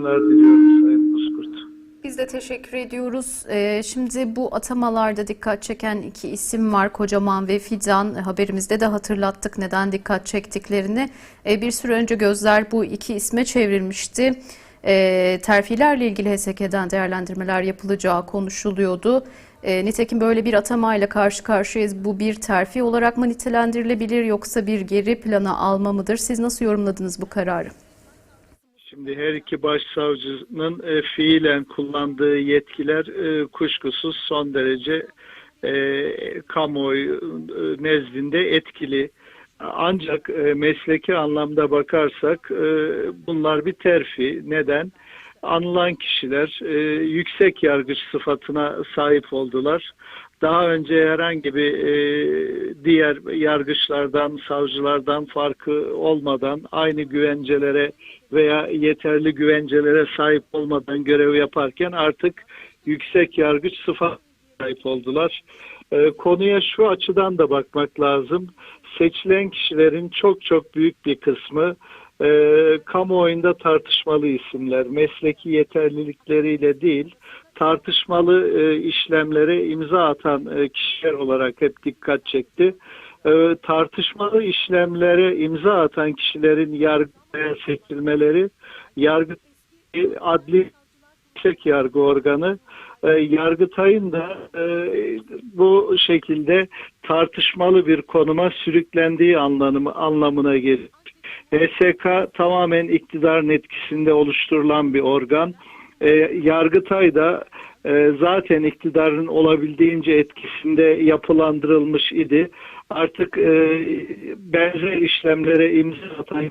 yayınlar diliyorum Sayın Bozkurt. Biz de teşekkür ediyoruz. Ee, şimdi bu atamalarda dikkat çeken iki isim var. Kocaman ve Fidan. Haberimizde de hatırlattık neden dikkat çektiklerini. Ee, bir süre önce gözler bu iki isme çevrilmişti. Ee, terfilerle ilgili HSK'den değerlendirmeler yapılacağı konuşuluyordu. Ee, nitekim böyle bir atamayla karşı karşıyayız. Bu bir terfi olarak mı nitelendirilebilir yoksa bir geri plana alma mıdır? Siz nasıl yorumladınız bu kararı? Şimdi her iki başsavcının e, fiilen kullandığı yetkiler e, kuşkusuz son derece e, kamuoyu e, nezdinde etkili. Ancak e, mesleki anlamda bakarsak e, bunlar bir terfi. Neden? Anılan kişiler e, yüksek yargıç sıfatına sahip oldular. Daha önce herhangi bir e, diğer yargıçlardan, savcılardan farkı olmadan aynı güvencelere veya yeterli güvencelere sahip olmadan görev yaparken artık yüksek yargıç sıfat sahip oldular. E, konuya şu açıdan da bakmak lazım. Seçilen kişilerin çok çok büyük bir kısmı e, kamuoyunda tartışmalı isimler, mesleki yeterlilikleriyle değil, tartışmalı e, işlemlere imza atan e, kişiler olarak hep dikkat çekti. E, tartışmalı işlemlere imza atan kişilerin yargıya seçilmeleri, yargı adli yüksek yargı organı e, Yargıtay'ın da e, bu şekilde tartışmalı bir konuma sürüklendiği anlamı, anlamına gelir. HSK tamamen iktidarın etkisinde oluşturulan bir organ. E, Yargıtay da e, zaten iktidarın olabildiğince etkisinde yapılandırılmış idi. Artık e, benzer işlemlere imza atan e,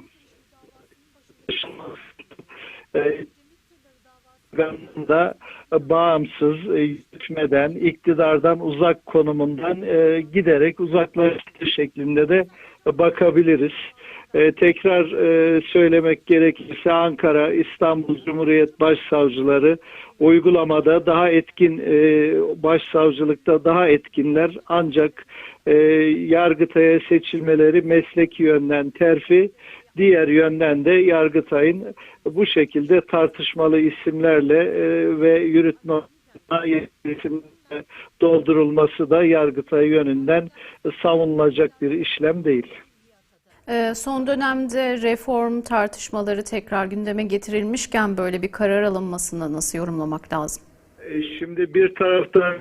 da bağımsız e, yürütmeden, iktidardan uzak konumundan e, giderek uzaklaştığı şeklinde de bakabiliriz. E, tekrar e, söylemek gerekirse Ankara, İstanbul Cumhuriyet Başsavcıları uygulamada daha etkin, e, başsavcılıkta daha etkinler ancak e, Yargıtay'a seçilmeleri mesleki yönden terfi, diğer yönden de Yargıtay'ın bu şekilde tartışmalı isimlerle e, ve yürütme isimlerle doldurulması da Yargıtay yönünden savunulacak bir işlem değil. Ee, Son dönemde reform tartışmaları tekrar gündeme getirilmişken böyle bir karar alınmasını nasıl yorumlamak lazım? E, Şimdi bir taraftan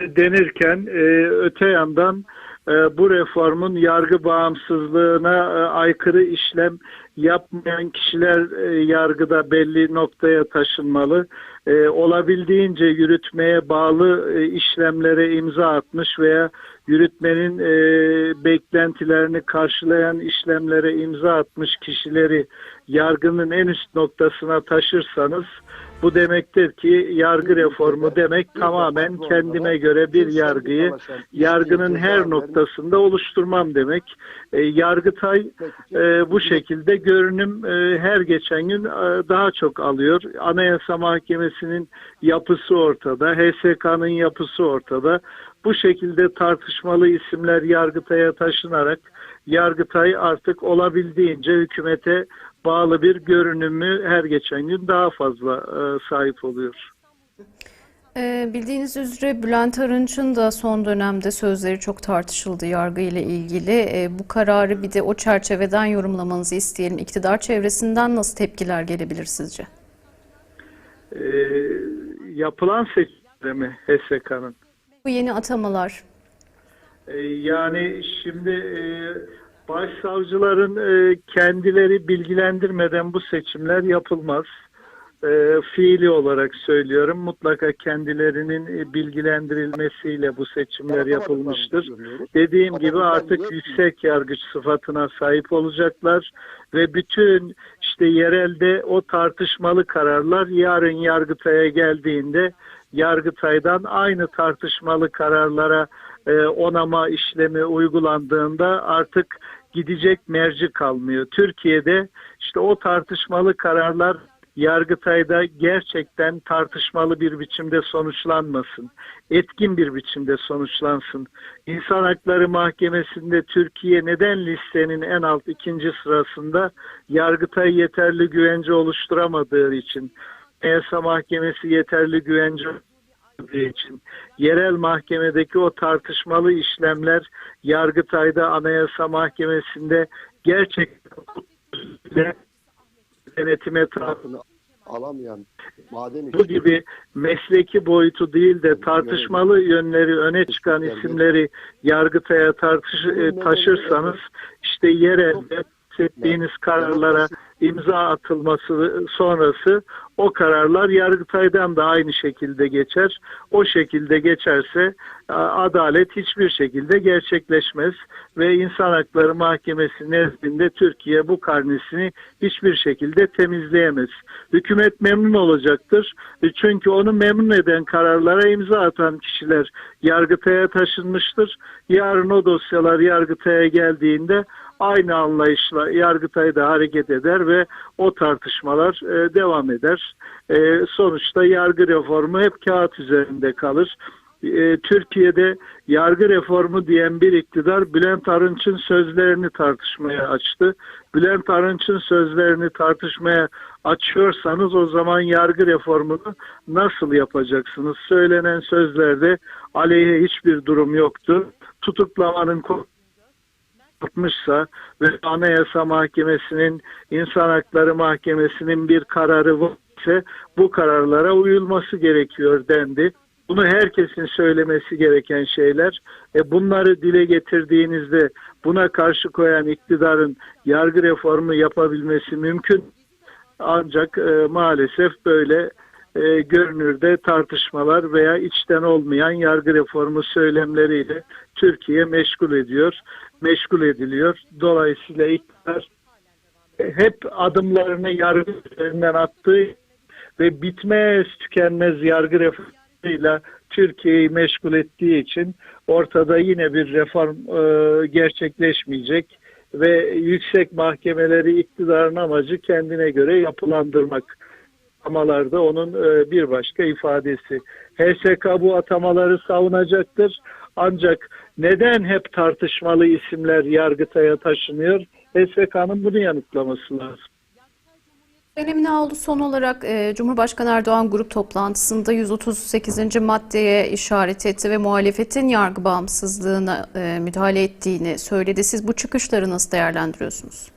denirken e, öte yandan bu reformun yargı bağımsızlığına e, aykırı işlem yapmayan kişiler e, yargıda belli noktaya taşınmalı. E, olabildiğince yürütmeye bağlı e, işlemlere imza atmış veya yürütmenin e, beklentilerini karşılayan işlemlere imza atmış kişileri yargının en üst noktasına taşırsanız bu demektir ki yargı reformu demek tamamen kendime göre bir yargıyı yargının her noktasında oluşturmam demek. E, Yargıtay e, bu şekilde görünüm e, her geçen gün e, daha çok alıyor. Anayasa Mahkemesi'nin yapısı ortada, HSK'nın yapısı ortada. Bu şekilde tartışmalı isimler Yargıtay'a taşınarak Yargıtay artık olabildiğince hükümete bağlı bir görünümü her geçen gün daha fazla e, sahip oluyor. Ee, Bildiğiniz üzere Bülent Arınç'ın da son dönemde sözleri çok tartışıldı yargı ile ilgili. Ee, Bu kararı bir de o çerçeveden yorumlamanızı isteyelim. İktidar çevresinden nasıl tepkiler gelebilir sizce? E, yapılan seçimde mi HSK'nın? Bu yeni atamalar E, Yani şimdi e, başsavcıların e, kendileri bilgilendirmeden bu seçimler yapılmaz. Fiili olarak söylüyorum. Mutlaka kendilerinin bilgilendirilmesiyle bu seçimler yapılmıştır. Dediğim gibi artık yüksek yargıç sıfatına sahip olacaklar ve bütün işte yerelde o tartışmalı kararlar yarın Yargıtay'a geldiğinde Yargıtay'dan aynı tartışmalı kararlara e, onama işlemi uygulandığında artık gidecek merci kalmıyor. Türkiye'de işte o tartışmalı kararlar Yargıtay'da gerçekten tartışmalı bir biçimde sonuçlanmasın. Etkin bir biçimde sonuçlansın. İnsan Hakları Mahkemesi'nde Türkiye neden listenin en alt ikinci sırasında Yargıtay yeterli güvence oluşturamadığı için, Anayasa Mahkemesi yeterli güvence için, yerel mahkemedeki o tartışmalı işlemler Yargıtay'da Anayasa Mahkemesi'nde gerçekten denetime tabi tarafını alamayan maden bu gibi mesleki boyutu değil de tartışmalı yönleri öne çıkan isimleri yargıtaya tartış e, taşırsanız işte yerelde ettiğiniz kararlara imza atılması sonrası o kararlar Yargıtay'dan da aynı şekilde geçer. O şekilde geçerse adalet hiçbir şekilde gerçekleşmez ve İnsan Hakları Mahkemesi nezdinde Türkiye bu karnesini hiçbir şekilde temizleyemez. Hükümet memnun olacaktır. E, Çünkü onu memnun eden kararlara imza atan kişiler Yargıtay'a taşınmıştır. Yarın o dosyalar Yargıtay'a geldiğinde aynı anlayışla Yargıtay'da hareket eder ve o tartışmalar e, devam eder. E, sonuçta yargı reformu hep kağıt üzerinde kalır. E, Türkiye'de yargı reformu diyen bir iktidar Bülent Arınç'ın sözlerini tartışmaya açtı. Bülent Arınç'ın sözlerini tartışmaya açıyorsanız o zaman yargı reformunu nasıl yapacaksınız? Söylenen sözlerde aleyhe hiçbir durum yoktu. Tutuklamanın yapmışsa ve Anayasa Mahkemesi'nin, İnsan Hakları Mahkemesi'nin bir kararı varsa bu kararlara uyulması gerekiyor dendi. Bunu herkesin söylemesi gereken şeyler. E bunları dile getirdiğinizde buna karşı koyan iktidarın yargı reformu yapabilmesi mümkün. Ancak e, maalesef böyle e, görünürde tartışmalar veya içten olmayan yargı reformu söylemleriyle Türkiye meşgul ediyor, meşgul ediliyor. Dolayısıyla iktidar hep adımlarını yargı üzerinden attığı ve bitmez tükenmez yargı reformuyla Türkiye'yi meşgul ettiği için ortada yine bir reform e, gerçekleşmeyecek ve yüksek mahkemeleri iktidarın amacı kendine göre yapılandırmak atamalarda onun e, bir başka ifadesi. HSK bu atamaları savunacaktır. Ancak neden hep tartışmalı isimler Yargıtay'a taşınıyor? HSK'nın bunu yanıtlaması lazım. Sayın Eminaoğlu son olarak e, Cumhurbaşkanı Erdoğan grup toplantısında 138. maddeye işaret etti ve muhalefetin yargı bağımsızlığına e, müdahale ettiğini söyledi. Siz bu çıkışları nasıl değerlendiriyorsunuz?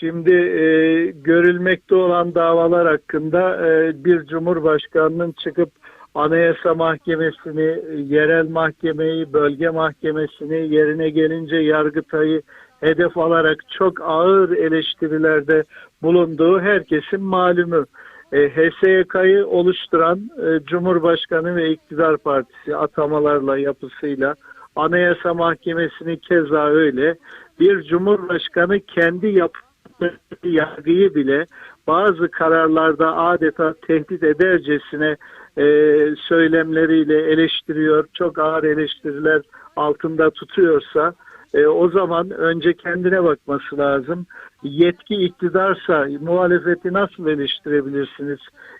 Şimdi e, görülmekte olan davalar hakkında e, bir cumhurbaşkanının çıkıp Anayasa Mahkemesi'ni, yerel mahkemeyi, bölge mahkemesini, yerine gelince Yargıtay'ı hedef alarak çok ağır eleştirilerde bulunduğu herkesin malumu. E, HSYK'yı oluşturan e, Cumhurbaşkanı ve İktidar Partisi atamalarla yapısıyla Anayasa Mahkemesi'ni keza öyle bir Cumhurbaşkanı kendi yaptığı yargıyı bile bazı kararlarda adeta tehdit edercesine e, söylemleriyle eleştiriyor, çok ağır eleştiriler altında tutuyorsa e, o zaman önce kendine bakması lazım. Yetki iktidarsa muhalefeti nasıl eleştirebilirsiniz?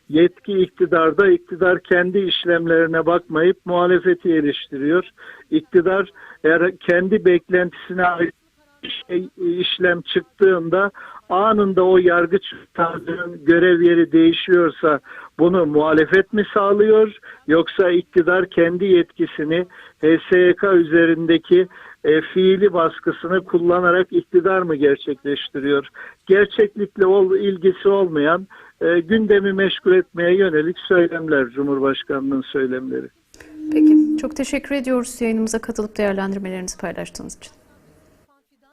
Yetki iktidarda iktidar kendi işlemlerine bakmayıp muhalefeti eleştiriyor. İktidar eğer kendi beklentisine ait şey, işlem çıktığında anında o yargıç tarzının görev yeri değişiyorsa bunu muhalefet mi sağlıyor yoksa iktidar kendi yetkisini HSYK üzerindeki e, fiili baskısını kullanarak iktidar mı gerçekleştiriyor? Gerçeklikle ol, ilgisi olmayan e, gündemi meşgul etmeye yönelik söylemler Cumhurbaşkanı'nın söylemleri. Peki, çok teşekkür ediyoruz yayınımıza katılıp değerlendirmelerinizi paylaştığınız için.